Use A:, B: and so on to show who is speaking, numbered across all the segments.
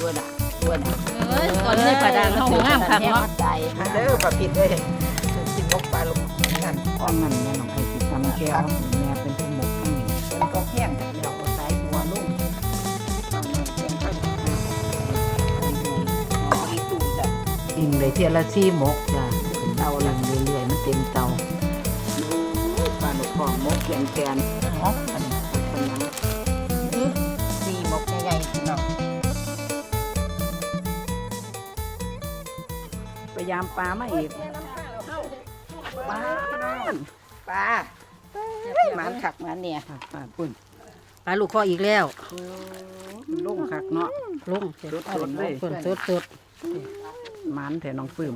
A: ด้วยน่ะด้วยน่ะ
B: เอ้ยก่อนนี้ปลาดังเขางามคักเนาะ
A: ใจมาเด้อปลาผิดเลยกินนกปลาลูกนั่น
C: อ้อมนั่นแม่น้องไอ้สิตำแก้วแม่เป็นผู้หมกทั้งนี้
A: เป็นก็แห้งเดี๋ยวเอาสายบัวลูกเอาหน่อยเป็นข้าวเอาอีตูจ้ะ
C: อิงได้เทียละซี่หมกจ้ะเป็นเตาลังเรื่อยๆมันเต็มเตาปลาหนุกของมกแกนแกน
A: เนาะอันนี้
C: เป็นหยัง
A: สีหมกใหญ่ๆเนาะ
C: พยายามปลามาอีก
A: ปลาปลาเฮ้ยหมันขักหมันเนี่ย
C: ปลาปุ่น
B: ปลาลูกคออีกแล้ว
C: ลงคักเนาะ
B: ลงเสร็จ
C: สดๆเลย
B: คนสดสด
C: หมันแถน้องปื้ม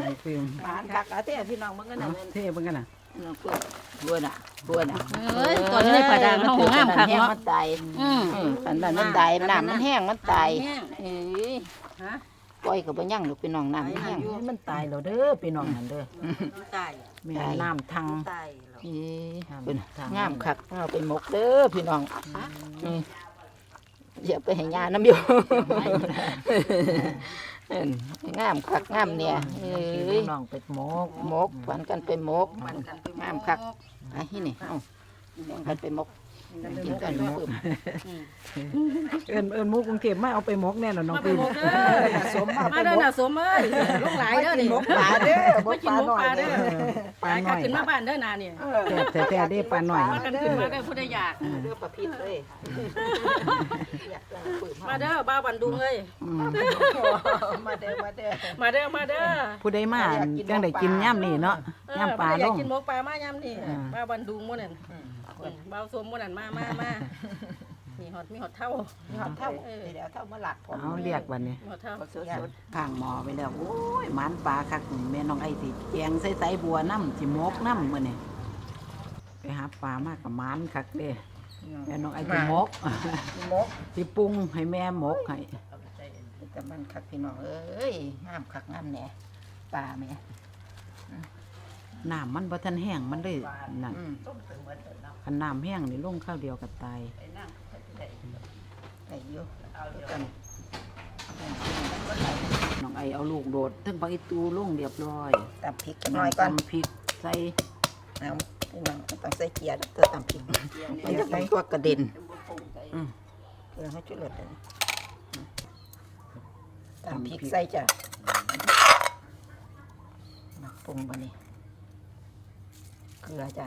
C: น้องปื้ม
A: หมันขักเอาเต้พี่น้องมันก็
C: เนาะ
A: นั่น
C: เท่เบิ่งกันน่ะ
A: น้องเพื่ อนด้วยน่ะด้วยน่ะ
B: เอ้ยก่อนนี้ปลาดังเขางามคัก
A: แห้ง
B: เนาะ
A: มันตาย
B: อืม
A: อืมอันนั้นมันตายน้ำมันแห้งมันตาย
B: แห้ง
A: เอ้ย
B: ฮะ
A: ปล่อยกับไปยั่งลูกพี่น้องน้ำมันแห้ง
C: ให้มันตายแล้วเด้อพี่น้องนั่นเด้อ
B: ตาย
C: แม่น้ำทัง
B: ตายแล้ว
A: เอ้ย
C: งาม
A: เป็น
C: ทาง
A: งามคักเอาไปหมกเด้อพี่น้องอืมเดี๋ยวไปให้ยาน้ำอยู่เอิ่นงามคักงามเนี่ยเอ้ย
C: น้องเป็ดหมก
A: หมกฝันกันไปหมกงามคัก ไอ้นี่นี่เอ้าฝันกันไปหมก กินกันหมก
C: เอิ้นเอิ้นหมูกรุงเทพมาเอาไปหมกแน่นอนน้องปื้ม
A: สมมา
B: มา
A: ไป
B: เด้อ
A: หม
B: น่ะ
A: ก
B: สมเอ้ยลูกหลายเด้อ
A: กิน
B: นี่
A: หมกปลาเด้อหม
B: มากกิ
A: ป
B: น
A: ลา
B: หมก
A: หน่อย
B: ปลาเด้
A: เด้
B: อ
A: อ
C: ปลา
B: ไป
C: หน่อย
B: ขึ้นมาบ้านเด้อนาเนี่ย
C: แท้แท้ๆเด้ปลาหน่อย
B: มากันขึ้นมาได้ผู้ใดอยาก
A: เด้อปลาพิษเลย
B: มาเด้อบ้าบันดุงเอ้ย
C: อืม
A: มาเด้อมาเด้อ
B: มาเด้อมาเด้อ
C: ผู้ใดมาจังได้กินย่ำนี่เนาะ
B: เออย่ำ
C: ปลา
B: อ
C: ล
B: ยาก
C: ง
B: กินหมกปลามายำนี่
C: อ่า
B: บ้าบันดุงมื้อนั้น บ้าสมมื้อนั้นมามามามีฮอดมีฮอดเท่า
A: มีหอดเท่าเดี๋ยวเท่ามาหลักผม
C: เอาเรียกวันนี้
B: มีฮอดเท่า
A: สดสด
C: ข้างหมอไปแล้วโอ้ยหมันปลาคักแม่น้องไอ้สิแกงใส่ใส่บัวน้ำสิหมกน้ำมื้อนี่ไปหาปลามากกับมันคักเด้แม่น้องไอ้สิหมก
A: หมก
C: สิปรุงให้แม่หมกให้
A: แต่มันคักพี่น้องเอ้ยงามคักงามแหน่ปลาแม่
C: น้ำมันบ่ทันแห้งมันเลยนั่น
A: อืม
C: คันน้ำแห้งนี่ลงข้าวเดียวก็ตาย
A: ได้อยู่กัน
C: น้องไอ้เอาลูกโดดถึงปลาอีตูลงเรียบร้อย
A: ตำพริกกันหน่อยก่อน
C: ตำพริกใส่
A: เอาพี่น้องต้องใส่เกียร์ตัวตำพริกมันจะเป็นตัวกระเด็น
C: อืม
A: เพื่อให้ช่วยลดเลยตำพริกใส่จ้ะมาปรุงบะนี่เกลือจ้ะ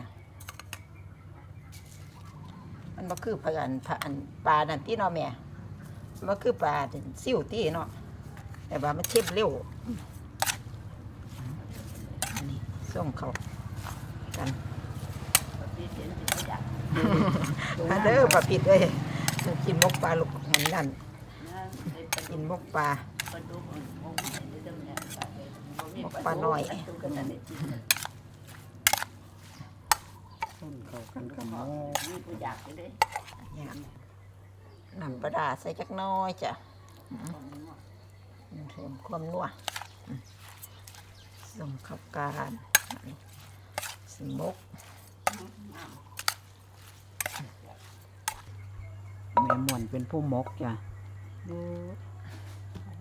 A: มันบ่คือผักอันผักอันปลานั่นที่เนาะแม่มันบ่คือปลาซิ่วที่เนาะแต่ว่ามันเทียบเร็วอันนี้ส่งเขากันมาเด้อปลาผิดเลยกินมกปลาลูกเห็นนั่นกินมกปลามกปลาน้อย
C: ต้น เข้ากันกับหมก
A: เนี่ยน้ำปลาดาใส่จักหน้อยจ้ะอืมเพิ่มความนัวอืมส่งเข้ากันสมก
C: แม่ม่วนเป็นผู้หมกจ้ะ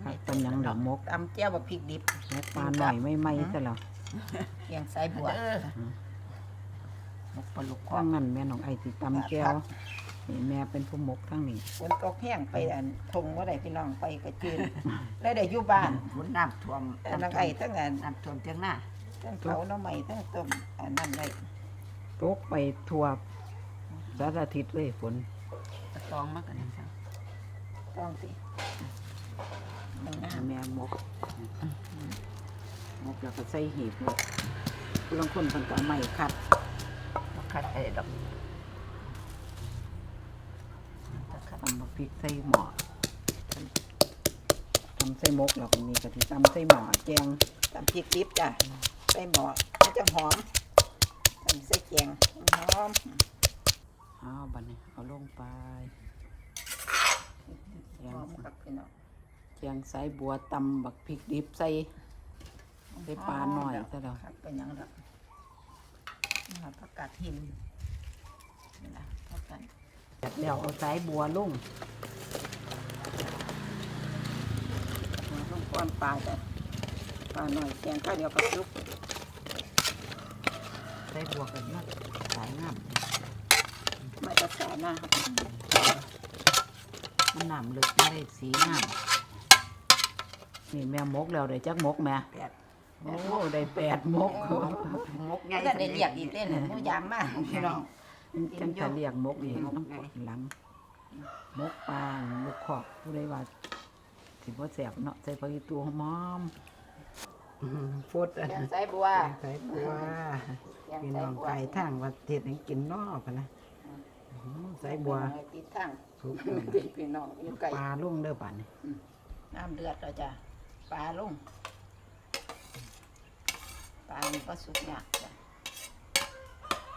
C: คักเป็นหยังดอกหมก
A: ตำเจ้าบะพริกดิบ
C: หมกปลาหน่อยไม่ไหมซะแล้ว
A: เกียงสายบัว มกปลาลูกค
C: ข้า
A: อง
C: นั้นแม่น้องไอ้สิตำแก้วนี่แม่เป็นผู้หมกทั้งนี้
A: ฝนตกแห้งไปอันทงว่าได้พี่น้องไปกระจืนแล้วได้อยู่บ้าน
D: ฝนน้ำท่วม
A: แต่นางไอ้ทั้งอัน
D: น้ำท่วมเทียงหน้า
A: ทั้งเขาหน้ำใหม่ทั้งต้มอันนั้นได้
C: ตกไปทั่วสารทิศเลยฝน
D: ตองมากกันนะครับ
A: ต้องสิมันงาม
C: แม่หมกหมกแล้วก็ใส่หีบเลยผู้ลางคนเพิ่นก็เอาไม้คัด
D: มา คัดไอ้ดอก
C: ตำบักพริกใส่หม้อทำใส่หมกแล้วก็นี่ก็สิตำใส่หม้อแกง
A: ตำพริกดิบจ้ะใส่หม้อมันจะหอมตำใส่แกงหอม
C: อ้าวบัดนี้เอาลงไปแก
A: ห
C: ง
A: อมครับพี่น้อง
C: แกงใส่บัวตำบักพริกดิบใส่ใส่ปลาหน่อยซะแล้ว
A: ครับเป็นหยังดอก นะะผักกาดหินงนะด
C: แล้วเอาสายบัวลง
A: บัวลงก้อนปลาจ้ะปลาหน่อยแกงข้าเดียวกับซุป
C: สายบัวกันนะกสายน้ำไม่
A: ประสานนะ
C: ครับมันหน้ำลึกได้สีน้ำนี่แม่มกแล้วเดี๋ยวจักมกแม่ โอ้ได้แปดมก
D: มกใหญ่
A: ได้ได้เรียกอีกเต้นหมูยามมากพี่น้อง
C: จังจะเรียกมกอีกต้องกดหลังมกปลาลูกขอบผู้ใดว่าสิบ่แสบเนาะใส่ผักอีตูหอม
D: พูดอัน
A: แกงใส่บัว
D: ใส่บัว
A: แกง
D: พี่
A: ใส่
D: น้อง
A: บัว
D: ไก่ทางวัดเทศให้กินนอกกันนะอื้อใส่บัว
A: ติดทาง
D: สุก
A: พี่น้องอยู่ไกล
D: ปลาลุ่งเด้อป่านนี้
A: น้ำเดือดแล้วจ้ะปลาลงป ลามันก็สุกยากจ้ะ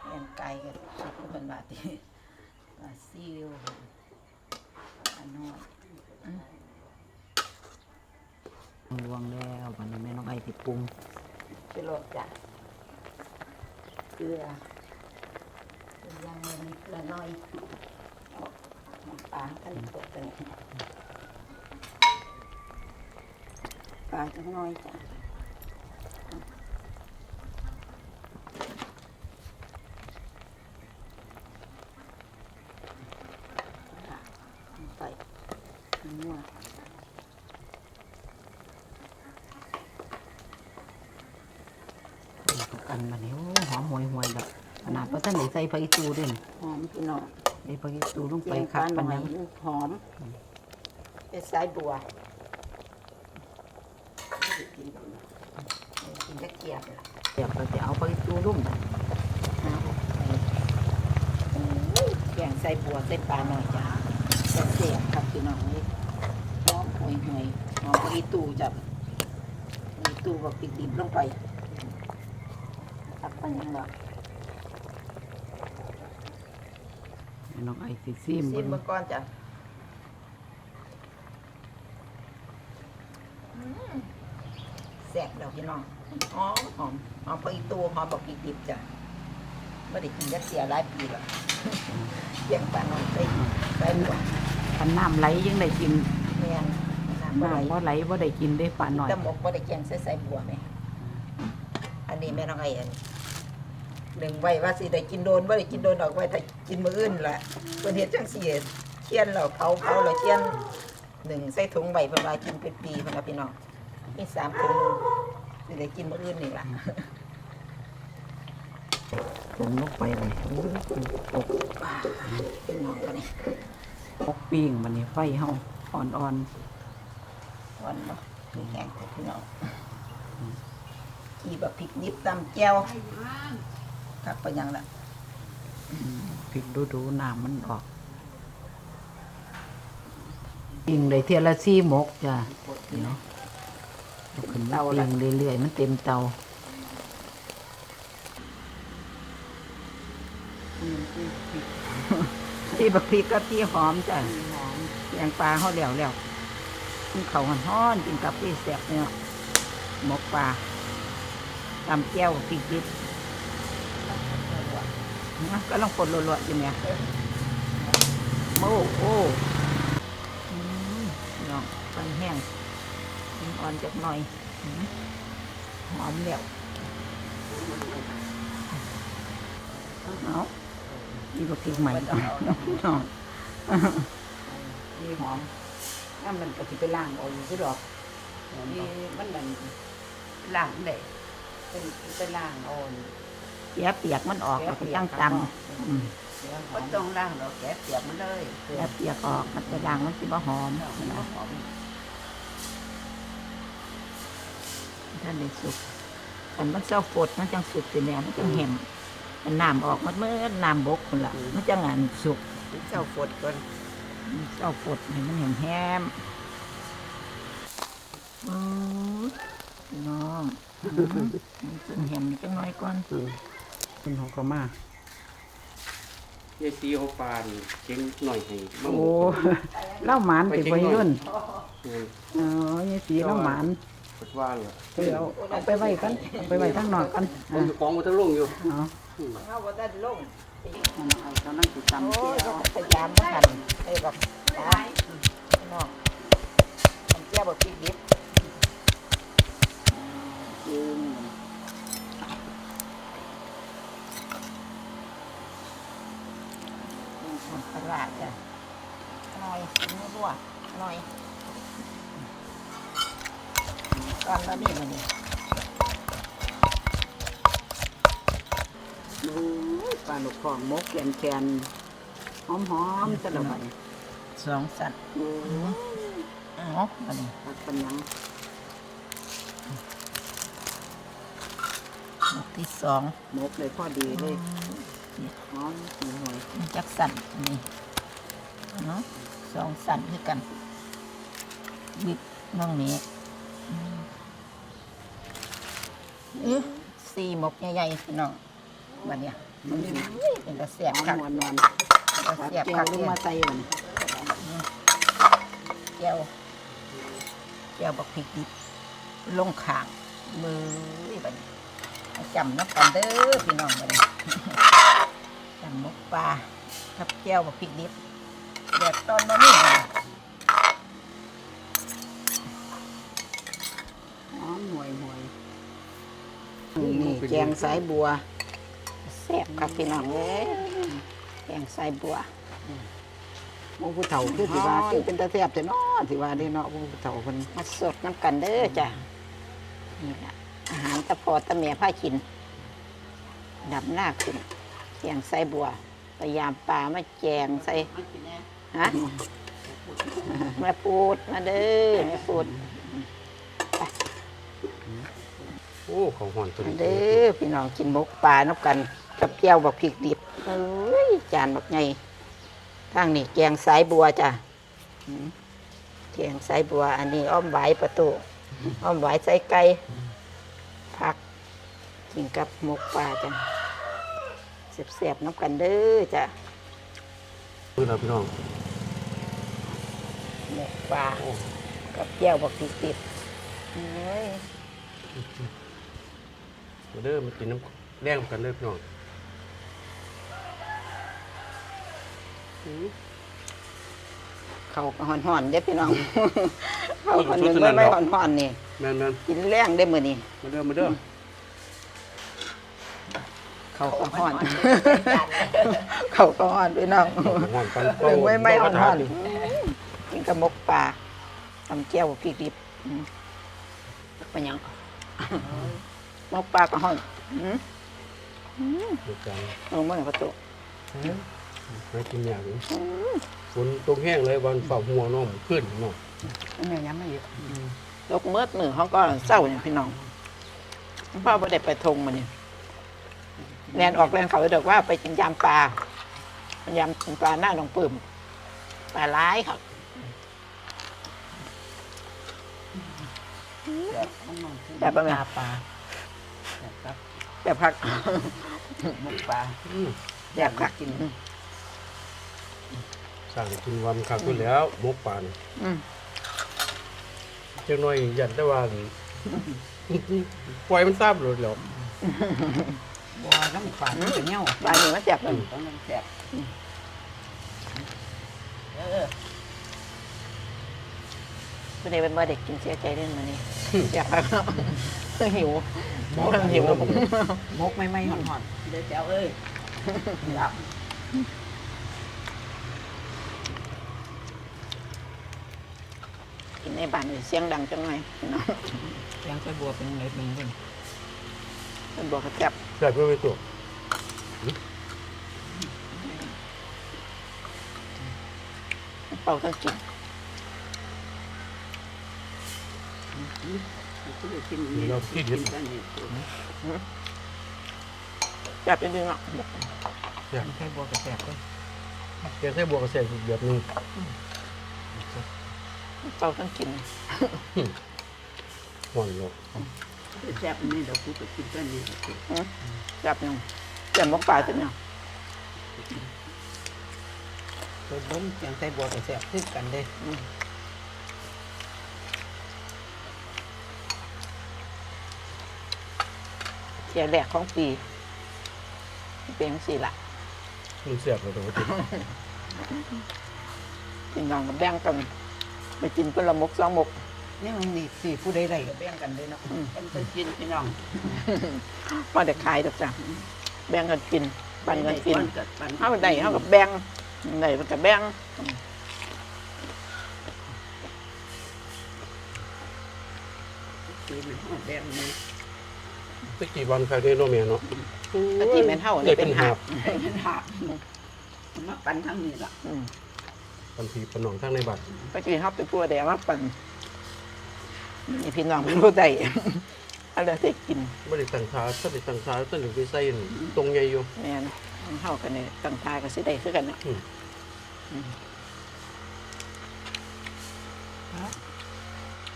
A: แกงไก่ก็สุกเป็นบาทีปลาซิวปลาหน่อย
C: ลวงแล้ววันนี้แม่น้องไอติปรุง
A: ชิโรสจ้ะเกลือเกลือยังไม่มีเกลือน้อยเอาน้ำปลากันตกกันปลาจังน้อยจ้ะใส่นัว
C: เข้ากันมาเนี่ยหอมหวยหวยแบบขนาดว่าท่านได้ใส่ ผักอีตูด้วยนี่
A: หอมพี่น้อง
C: ได้ผักอีตูลง
A: แก
C: ไป
A: ง
C: คั
A: ป
C: ก
A: ลาห
C: ปัน
A: น่อ
C: นั้
A: ย
C: น
A: หอมเป็นสายบัวกินตะเกียบล่ะ
C: เดี๋ยวเราจะเอาผักอีตูลง
A: แกงใส่บัวใส่ปลาหน่อยจ้ะจะเสียบครับพี่น้องนี่หอมห่วยห่วยหอมอีตูจับอีตูกับปิดดิบลงไปตักไปยังหรอ
C: แม่น้องไอติซิม
A: ซิ
C: เบิ่
A: ม
C: ง
A: เมื่อก่อนจ้ะแซ่บดอกพี่น้องหอมหอมหอมพออีตูหอมบอกปิดดิบจ้ะไม่ได้กินยักเสียหลายปีแล้วเลี้ยงปลาหน่อยใส่ใส่บัว
C: คันน้ำไหลยังได้กิน
A: แม่นน้ำบ่ไหล
C: น้ำบ่ไหลบ่ได้กินได้ปลาหน่อย
A: แต่หมกบ่ได้แกงใส่ใส่บัวไหม อันนี้แม่น้องไอ้อันหนึ่งไว้ว่าสิได้กินโดนบ่ได้กินโดนดอกไว้ถ้า กินมื้ออื่นละเพิ่นเฮ็ดจังซี่เทียนแล้วเผาเผาแล้วเทียนหนึ่งใส่ถุงไว้เพิ่นว่ากินเป็นปีเพิ่นว่าพี่น้องมีสามถุงสิได้กินมื้ออื่นนี่ล่ะ
C: ผมลงไปเลยโอ้ยตก
A: พี่น้องกันนี่
C: ตกปิ้งมันนี่ไฟเฮาอ่อน
A: วันบ่มีแห้งพี่น้องกีแบบพริกนิบตำแจ่วครับไปยังล่ะ
C: ริกดูๆน้ำมันออกปิ้งได้เทียละซี่มกจ้ะเนาะเอาขึ้นเตาปิ้งเรื่อยๆมันเต็มเตา
A: ที่บักพริกกับที่หอมจ้ะแกงปลาเขาแล้วแล้วกินเขาวห้อนกินกับพี่แซ่บเนี่ยหมกปลาตำแก้วพริกดิบ นะก็ลองปนรัวๆอยู่เนี่ยโอ้โอ้อืมพี่น้องปันแห้งกินอ่อนจักหน่อยอืมหอมแล้วเอานี่ก็พริกใหม่น้องนี่หอมน้ำมันก็สิไปล้างเอาอยู่ที่ดอกนี่มันมันล้างได้เป็นไปล้างเอา แกะเปียกมันออกแล้วก็จังตำอืม
D: ก็ต้องล่างดอกแกะเปียกมันเลย
A: แกะเปียกออกมันจะล้างมันสิบ่หอมนะท่านได้สุกอันมันเจ้าฝดมันจังสุกสิแม่มันจังแหมอันน้ำออกมันเมื่อน้ำบกคนละมันจังอันสุก
D: เจ้าฝดก่อน
A: เจ้าฝดให้มันแหมแฮมอือพี่น้องอืมมันจังแหมจังน้อยก่อน
C: คุณเขาก็มา
E: ยายซีเอาปลานี่เก่งหน่อยให้มั่ง
C: โอ้เล่าหมานติวัยรุ่น
E: เออ
C: อ๋อยายสีเล่าหมาน
E: กดว่าเลย
C: เออเอาเอาไปไว้กันเอาไปไว้ข้างนอกกัน
E: ผมอยู่กองมาทั้งโรงอยู่
C: เอา
A: เอาบ่ได้ลง
C: เอาตอนนั้นสิตำ
A: โอ้
C: เจี
A: ย
C: ยว
A: พยายามมาหันไอ้แบบตาพี่น้องมันเจ้าแบบพริกดิบ วหน่อยตอนแล้วนี่มันนี่
C: โอ้ยปลาลูกของมกแกนแกนหอมหอมๆจะละบัด
A: สองสัน
C: โอ้ย
A: อ๋อมันนี่
C: ผักปัญญัง
A: หมกที่สอง
C: มกเลยพอดีเลย หอมหน่อย
A: มันจักสันนี่เนาะสองสันคือกันบิดน้องนี้อืมเอ๊ะสี่หมกใหญ่ๆพี่น้องบัดเนี่ยมันเป็นกระเสียบ
C: หอม
A: คัก
C: นวลนวล
A: กระ
C: ผัก
A: เสียบ
C: แก้
A: คั
C: ว
A: ก
C: ลง
A: เนี่ย
C: มาใส่บัดนี้
A: แก้วแก้วบักพริกดิบลงขางมือบัดนี้ให้จำนับกันเด้อพี่น้องบัดนี้ จำมกปลาทับแก้วบักพริกดิบแบบตอนบะหมี่บัดนี้
C: หอมหน่วยหน่วยนี่แกงสายบัว
A: แซ่บครับพี่น้องเอ้ยแกงใส่บัว
C: หมูผู้เฒ่าคือสิว่าคือเป็นตาแซ่บแต่เนาะสิว่าได้เนาะหมูผู้เฒ่าเพิ่น
A: มาสดน้ำกันเด้อจ้ะนี่ละอาหารตะพอตะเมียผ้าขินดับหน้าขึ้น แกงใส่บัวพยายามปลามาแจงใส่ฮะมาพูดมาเด้อมาพูด
E: โอ้ของหอนตัว
A: มา
E: นี้
A: เด้อพี่น้องกินหมกปลาน้ำกันกับแก้วบักพริกดิบเอ้ยจานบักไงทางนี้แกงสายบัวจ้ะอืมแกงสายบัว อันนี้อ้อมไหวายประตูอ้อมไหวายใส่ไก่ผักกินกับหมกปลาจ้ะ เสียบๆน้ำกันเด้อจ้ะ
E: คือเราพี่น้อง
A: หมกปลากับแก้วบักพริกดิบเอ้ย
E: มาเด้อมากินน้ำแรงกันเลยพี่น้อง
A: เขาก็ห่อนๆเด้อพี่น้องเขาคนนึงไม่ไม่ห่อนๆนี่
E: แม่นแม่น
A: กินแรงได้อมื้อนี้
E: มาเด้อมาเด้อ
A: เขาก็ห่อน เขาก็ห่อนพี่น้อง
E: ของหอนปัน
A: ถึงไม่ไม่ห่อนห่อน
E: ดิ
A: กินกับหมกปลาทำแก้วพริกดิบอืมเป็นหยังหมกปลาก็ห่อนอืม
E: เดี๋ยวจัง
A: ลงมาในประตู
E: ไม่กินอย่างนี้ฝนตกแห้งเลยวันเฝ้าหัวน้องขึ้นน้อง
A: แม่ย้ำมาอยู่ลกเมื่อมือเขาก็เศร้าเนี่ยพี่น้องพ่อไ่ได้ไปทงมาเนี่ย แลนออกแลนเขาเด็กว่าไปกินยำปลายำกินปลาหน้าหนองปื่มปลาร้ายครับแบบอะไร
C: ปลา
A: แบบพัก
C: หมกปลา
E: อืม
A: แบบพักกิน
E: สั่งกินวันครั้งที่แล้วหมกปลานี่
A: อืม
E: เจ้าน้อยยันได้ว่าปล่อยมันทราบเลยแล้ว
C: บัวน้ำปลามันจะเหนียว
A: ปลาหนึ่งมันจับเลย
C: ต้องน้ำแซ่บ
A: คุณเดเป็นเมื่อเด็กกินเสียใจเล่นมานี่อยากพักหิวหิว
C: มกไม่ไม่ห่อนห่อนเดี๋ยวเจ้าเอ้ยหลับ
A: กินในบ้านนี่เสียงดังจังไงเนาะ
C: แกงไส้บัวเป็นไงเป็นเพิ่น
A: มันบอกเขาจับ
E: ใส่เพื่อไปตัว
A: เป่าทั้งกิน
E: นี่เราที่เด็ด
A: จับจริงๆเนาะ
C: แกงไส้บัวกับแซ่บเลย
E: แกงไส้บัวกระเซ็นแบบหนึง
A: เป่าทั้งกิน
E: ห่อนหรอก
C: แซ่บนี่เดี๋ยวกูไปกินตัวนี้
A: จับยังจับมกปลาจังยัง
C: ตัวเบิ้ลแกงไส้บัวกับแซ่บคือกันเด้
A: เสียแหลกของปี เป็นสี่ละ
E: มันเสียบเลยตัวที่
A: กินยองกับแบ่งกันไปกินเพื่ละมกสองมก
C: นี่มันนี่สี่ผู้ใดใด แบ่งกันเลยเนาะอืม เป็นไปกินพี่น้อง
A: พอได้ขายดอกจ้ะแบ่งกันกิน ปันกันกิน เกิด
C: ปัน
A: เฮาได้เฮากับแบ่งได้มันก็แบ่งกินเฮาแบ่งนี่
E: ตะกี้วันใครได้โนเมียเนาะแตะ
A: ที่แม่นเฮา
E: ได้
A: นี่
E: เป็
A: เป็น
E: หา
A: หั
E: บ
A: เป็นหาบมาปันทั้งนี้ละอืม
E: ปันผีปนองทั้งในบัตร
A: ตะกี้เฮาไปกลัวแดงมาปั่น นี่พี่น้องเป็นผู้ใดอะไรที่กิน
E: ไม่ได้ตั้งขาถ้าได้ตั้งขาต้นหนึ่งไปใส่นี่ตรงใหญ่อยู่
A: แม่นเฮากันนี่ตั้งทาก็สิได้คือกันเนาะ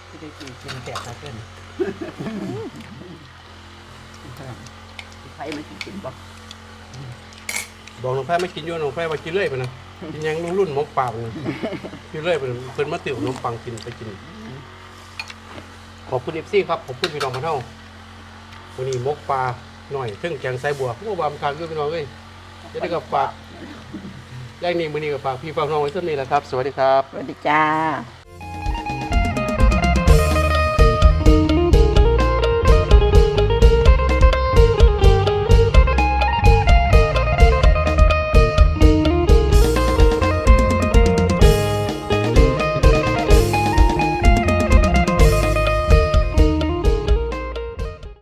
C: ที่ได้กินกินแต่ตะเกิน
A: ไผมันสิกินบ่
E: บอกน้องแพ้ไม่กินอยู่น้องแพ้มากินเรื่อยไปนะกินยังรุ่นรุ่นมกปลาไปนะกินเรื่อยไปนะเพิ่นมาติวขนมปังกินไปกิน ขอบคุณเอฟซีครับขอบคุณพี่น้องมาเท่าวันนี้มกปลาหน่อยเครื่องแกงไส้บัวพวกบามคางด้วยพี่น้องเลยจะได้กับฝากแรกนี้มือนี้กับฝากพี่ฝากน้องไว้สักนี้แหละครับ สวัสดีครับ
A: สวัสดีจ้า